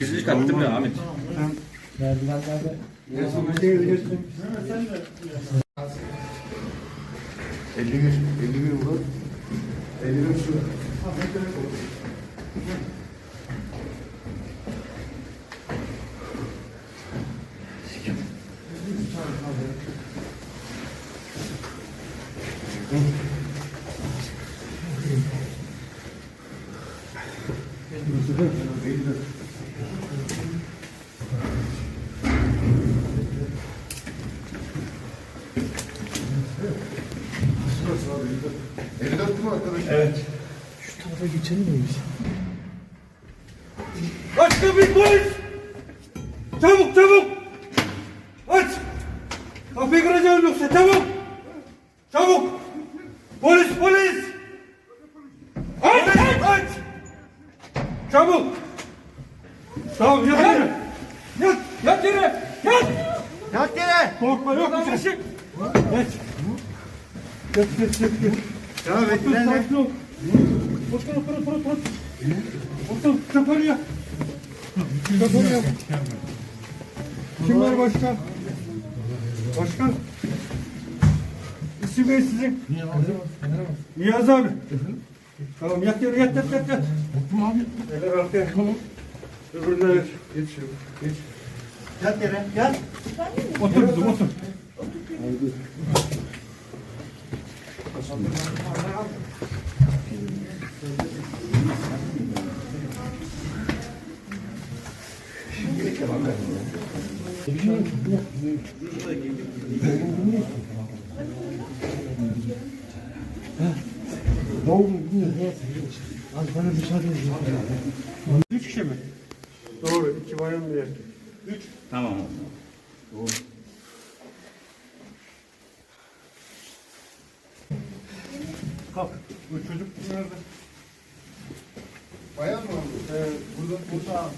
Yüzlük attım ya Ahmet. Merdivenlerde. Sen de. 51, 51 vur. 51 şu. Evet. Şu tarafa geçelim miyiz? Başka polis! Çabuk çabuk! Kapıyı kıracağım yoksa çabuk! Çabuk! Polis polis! Aç aç aç! Çabuk! Tamam yat yere! Yat! Yat yere! Yat! Yat yere. Korkma yok bir şey. Geç. Geç geç geç et. Otur sakin ol. Otur otur otur otur. Otur kapanıyor. Kapanıyor. Kim var başka? Başkan. İsim ne sizin? Niyazi abi. Tamam yat yere yat yat yat yat. Otur abi. Eller arkaya. Tamam. Öbürüne ver. Geç şöyle. Geç. Yat yere. Yat. Otur kızım otur. Az bana müsaade edin. Üç kişi mi? Doğru. iki bayan bir erkek. Üç. Tamam. Kalk. Bu çocuk nerede? Bayan mı? Ee, burada. Burada.